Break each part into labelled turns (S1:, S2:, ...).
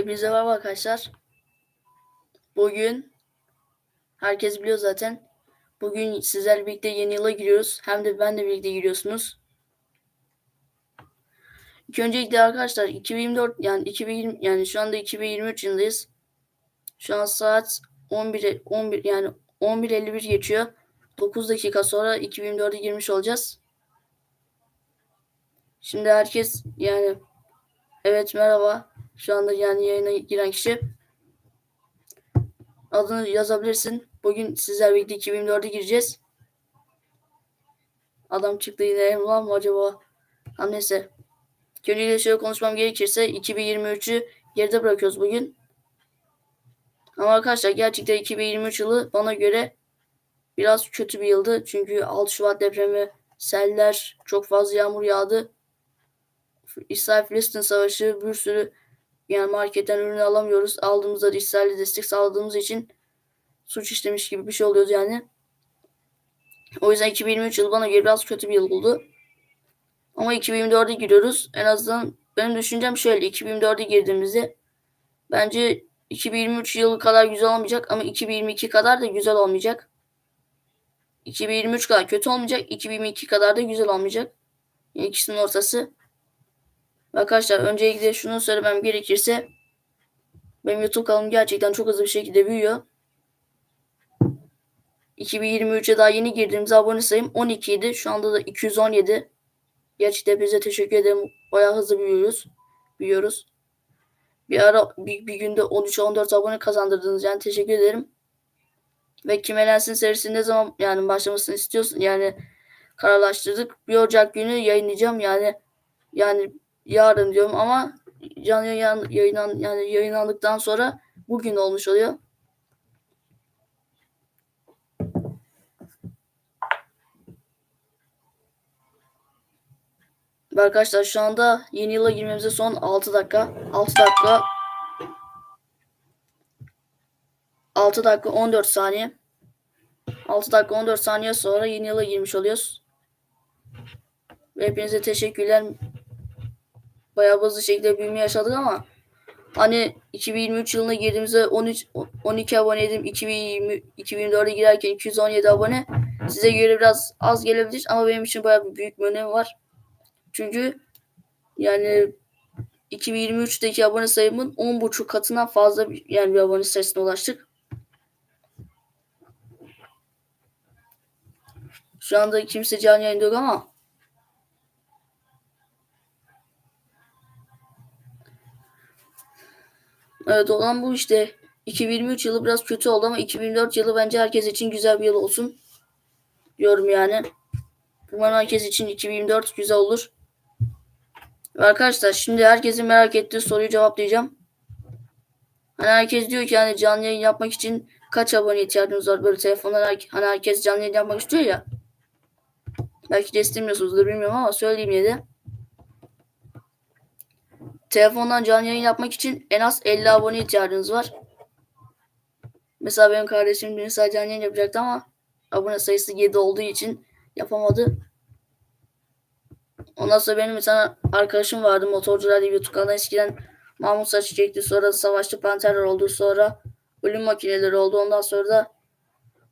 S1: Hepinize merhaba arkadaşlar. Bugün herkes biliyor zaten. Bugün sizlerle birlikte yeni yıla giriyoruz. Hem de ben de birlikte giriyorsunuz. İlk öncelikle arkadaşlar 2024 yani 2020 yani şu anda 2023 yılındayız. Şu an saat 11 11 yani 11.51 geçiyor. 9 dakika sonra 2024'e girmiş olacağız. Şimdi herkes yani evet merhaba. Şu anda yani yayına giren kişi adını yazabilirsin. Bugün sizler birlikte 2024'e gireceğiz. Adam çıktı yine Emrah mı acaba? Ha neyse. Öncelikle şöyle konuşmam gerekirse 2023'ü geride bırakıyoruz bugün. Ama arkadaşlar gerçekten 2023 yılı bana göre biraz kötü bir yıldı. Çünkü 6 Şubat depremi, seller, çok fazla yağmur yağdı. İsrail-Filistin savaşı bir sürü yani marketten ürün alamıyoruz. Aldığımızda da İsrail'e destek sağladığımız için suç işlemiş gibi bir şey oluyoruz yani. O yüzden 2023 yılı bana göre biraz kötü bir yıl oldu. Ama 2024'e giriyoruz. En azından benim düşüncem şöyle. 2024'e girdiğimizde bence 2023 yılı kadar güzel olmayacak ama 2022 kadar da güzel olmayacak. 2023 kadar kötü olmayacak. 2022 kadar da güzel olmayacak. Yani ikisinin ortası. Arkadaşlar öncelikle şunu söylemem gerekirse benim YouTube kanalım gerçekten çok hızlı bir şekilde büyüyor. 2023'e daha yeni girdiğimizde abone sayım 12 idi. Şu anda da 217. Gerçekten bize teşekkür ederim. Bayağı hızlı büyüyoruz. Büyüyoruz. Bir ara bir, bir günde 13-14 abone kazandırdınız. Yani teşekkür ederim. Ve Kim Elensin serisi ne zaman yani başlamasını istiyorsun? Yani kararlaştırdık. Bir Ocak günü yayınlayacağım. Yani yani yarın diyorum ama canlı yayın, yayınlan, yani yayınlandıktan sonra bugün olmuş oluyor. Arkadaşlar şu anda yeni yıla girmemize son 6 dakika. 6 dakika 6 dakika 14 saniye. 6 dakika 14 saniye sonra yeni yıla girmiş oluyoruz. Hepinize teşekkürler. Bayağı hızlı şekilde büyüme yaşadık ama hani 2023 yılına girdiğimizde 13 12 aboneydim. 2020 2024'e girerken 217 abone. Size göre biraz az gelebilir ama benim için bayağı büyük bir önemi var. Çünkü yani 2023'teki abone sayımın 10.5 katından fazla bir, yani bir abone sayısına ulaştık. Şu anda kimse canlı yayında yok ama Evet olan bu işte. 2023 yılı biraz kötü oldu ama 2024 yılı bence herkes için güzel bir yıl olsun. Diyorum yani. Umarım herkes için 2024 güzel olur. Ve arkadaşlar şimdi herkesin merak ettiği soruyu cevaplayacağım. Hani herkes diyor ki hani canlı yayın yapmak için kaç abone ihtiyacınız var böyle telefonlar hani herkes canlı yayın yapmak istiyor ya. Belki de istemiyorsunuzdur bilmiyorum ama söyleyeyim yine de. Telefondan canlı yayın yapmak için en az 50 abone ihtiyacınız var. Mesela benim kardeşim dün sadece canlı yayın yapacaktı ama abone sayısı 7 olduğu için yapamadı. Ondan sonra benim bir tane arkadaşım vardı motorcular diye YouTube kanalında eskiden Mahmut Saçı çekti. Sonra Savaşçı Panterler oldu. Sonra Ölüm Makineleri oldu. Ondan sonra da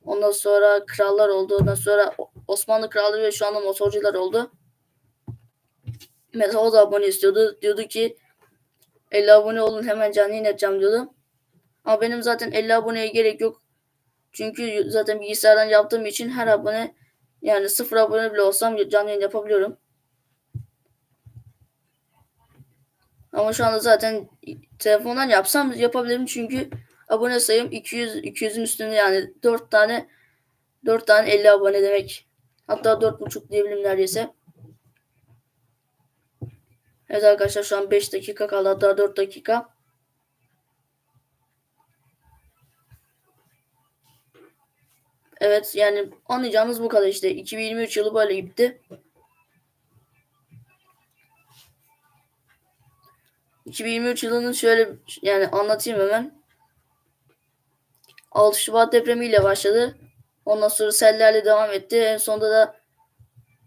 S1: ondan sonra Krallar oldu. Ondan sonra Osmanlı Kralları ve şu anda motorcular oldu. Mesela o da abone istiyordu. Diyordu ki 50 abone olun hemen canlı yayın yapacağım diyordu. Ama benim zaten 50 aboneye gerek yok. Çünkü zaten bilgisayardan yaptığım için her abone yani sıfır abone bile olsam canlı yayın yapabiliyorum. Ama şu anda zaten telefondan yapsam yapabilirim çünkü abone sayım 200 200'ün üstünde yani 4 tane 4 tane 50 abone demek. Hatta 4.5 diyebilirim neredeyse. Evet arkadaşlar şu an 5 dakika kaldı hatta 4 dakika. Evet yani anlayacağınız bu kadar işte. 2023 yılı böyle gitti. 2023 yılının şöyle yani anlatayım hemen. 6 Şubat depremiyle başladı. Ondan sonra sellerle devam etti. En sonunda da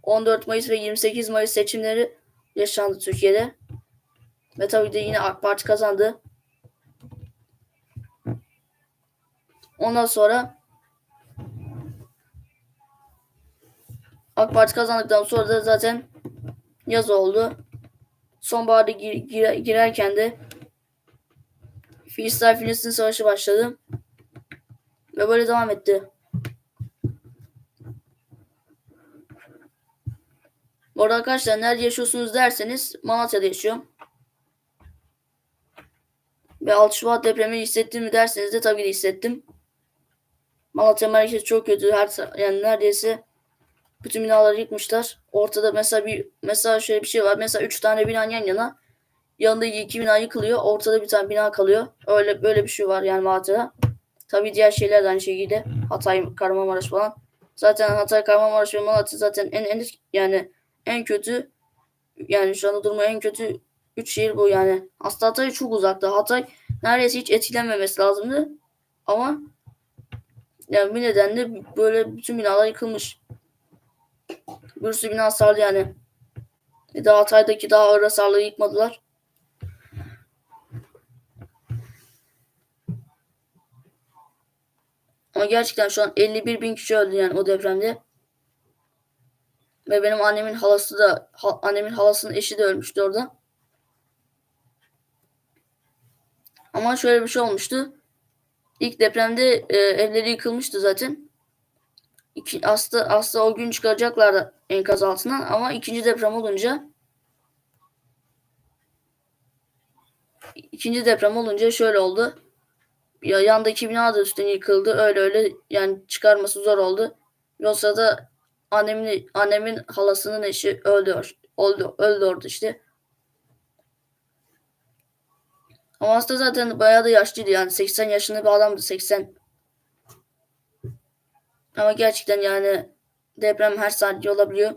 S1: 14 Mayıs ve 28 Mayıs seçimleri yaşandı Türkiye'de. Ve tabii de yine AK Parti kazandı. Ondan sonra AK Parti kazandıktan sonra da zaten yaz oldu. Sonbaharda gir, gir, girerken de Filistin-Filistin savaşı başladı. Ve böyle devam etti. Bu arada arkadaşlar nerede yaşıyorsunuz derseniz Malatya'da yaşıyorum. Ve 6 Şubat depremi hissettim mi derseniz de tabii ki de hissettim. Malatya merkezi çok kötü. Her yani neredeyse bütün binaları yıkmışlar. Ortada mesela bir mesela şöyle bir şey var. Mesela 3 tane bina yan yana. Yanındaki iki bina yıkılıyor. Ortada bir tane bina kalıyor. Öyle böyle bir şey var yani Malatya'da. Tabii diğer şeyler de aynı şekilde. Hatay, Kahramanmaraş falan. Zaten Hatay, Kahramanmaraş ve Malatya zaten en en yani en kötü yani şu anda durumu en kötü 3 şehir bu yani. Aslında Hatay çok uzakta. Hatay neredeyse hiç etkilenmemesi lazımdı. Ama yani bir nedenle böyle bütün binalar yıkılmış. Bir sürü bina hasarlı yani. Bir de Hatay'daki daha ağır hasarları yıkmadılar. Ama gerçekten şu an 51 bin kişi öldü yani o depremde. Ve benim annemin halası da ha- annemin halasının eşi de ölmüştü orada. Ama şöyle bir şey olmuştu. İlk depremde e, evleri yıkılmıştı zaten. İki, aslında, aslında o gün çıkaracaklardı enkaz altından ama ikinci deprem olunca ikinci deprem olunca şöyle oldu. Ya yandaki bina da üstten yıkıldı. Öyle öyle yani çıkarması zor oldu. Yoksa da annemin annemin halasının eşi öldü. Oldu, öldü orada işte. Ama aslında zaten bayağı da yaşlıydı yani 80 yaşında bir adamdı 80. Ama gerçekten yani deprem her saniye olabiliyor.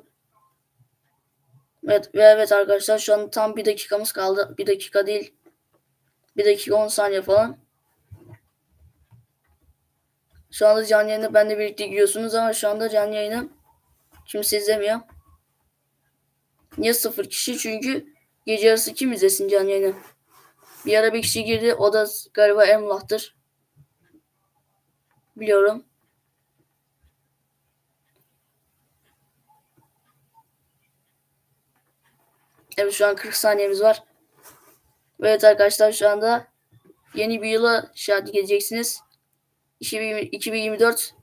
S1: Evet, ve evet arkadaşlar şu an tam bir dakikamız kaldı. Bir dakika değil. Bir dakika 10 saniye falan. Şu anda canlı yayını benimle birlikte giriyorsunuz ama şu anda canlı yayını kimse izlemiyor. Niye sıfır kişi? Çünkü gece yarısı kim izlesin canlı yayını? Bir ara bir kişi girdi. O da galiba Emlah'tır. Biliyorum. Evet şu an 40 saniyemiz var. Evet arkadaşlar şu anda yeni bir yıla şahit geleceksiniz. 2024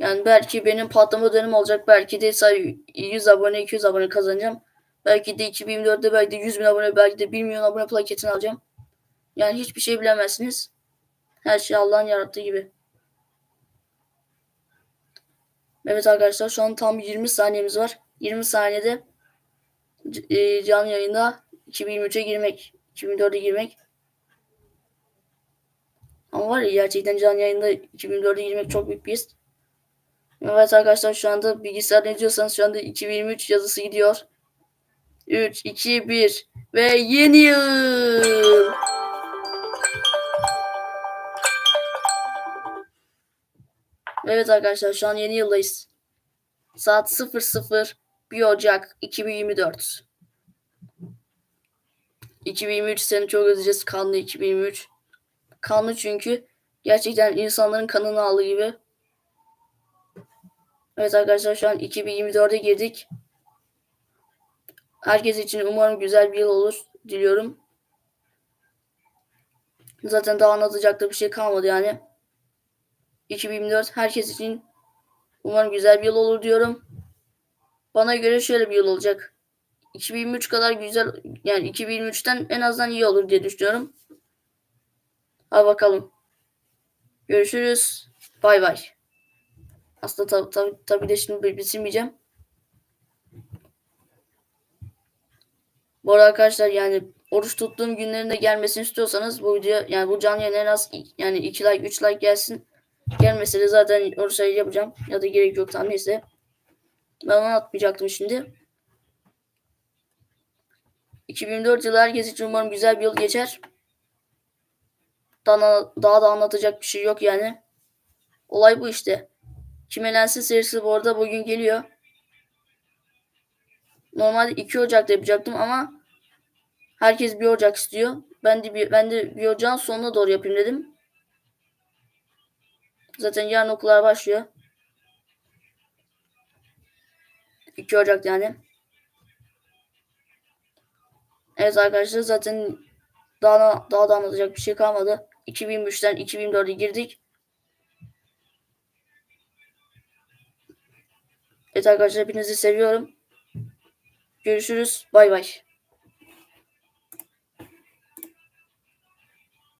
S1: yani belki benim patlama dönem olacak. Belki de sadece 100 abone 200 abone kazanacağım. Belki de 2024'te belki de 100 bin abone belki de 1 milyon abone plaketini alacağım. Yani hiçbir şey bilemezsiniz. Her şey Allah'ın yarattığı gibi. Evet arkadaşlar şu an tam 20 saniyemiz var. 20 saniyede e, canlı yayında 2023'e girmek, 2024'e girmek. Ama var ya gerçekten canlı yayında 2004'e girmek çok büyük bir his. Evet arkadaşlar şu anda bilgisayar ne diyorsanız şu anda 2023 yazısı gidiyor. 3, 2, 1 ve yeni yıl. Evet arkadaşlar şu an yeni yıldayız. Saat 00 1 Ocak 2024. 2023 seni çok özleyeceğiz. Kanlı 2023. Kanlı çünkü gerçekten insanların kanını aldığı gibi. Evet arkadaşlar şu an 2024'e girdik. Herkes için umarım güzel bir yıl olur diliyorum. Zaten daha anlatacak da bir şey kalmadı yani. 2024 herkes için umarım güzel bir yıl olur diyorum. Bana göre şöyle bir yıl olacak. 2023 kadar güzel yani 2023'ten en azından iyi olur diye düşünüyorum. Hadi bakalım. Görüşürüz. Bay bay. Aslında tabi tabi tabi de şimdi bitirmeyeceğim. Bu arada arkadaşlar yani oruç tuttuğum günlerinde gelmesini istiyorsanız bu video yani bu canlı en az yani 2 like 3 like gelsin. Gelmese de zaten oruç ayı yapacağım. Ya da gerek yok tam neyse. Ben onu atmayacaktım şimdi. 2004 yılı herkes için umarım güzel bir yıl geçer. Daha, daha da anlatacak bir şey yok yani. Olay bu işte. Kim elensin serisi bu arada bugün geliyor. Normalde 2 Ocak'ta yapacaktım ama herkes 1 Ocak istiyor. Ben de bir, ben de 1 Ocak'ın sonuna doğru yapayım dedim. Zaten yarın okullar başlıyor. 2 Ocak yani. Evet arkadaşlar zaten daha, daha da anlatacak bir şey kalmadı. 2003'ten 2004'e girdik. Evet arkadaşlar hepinizi seviyorum. Görüşürüz. Bay bay.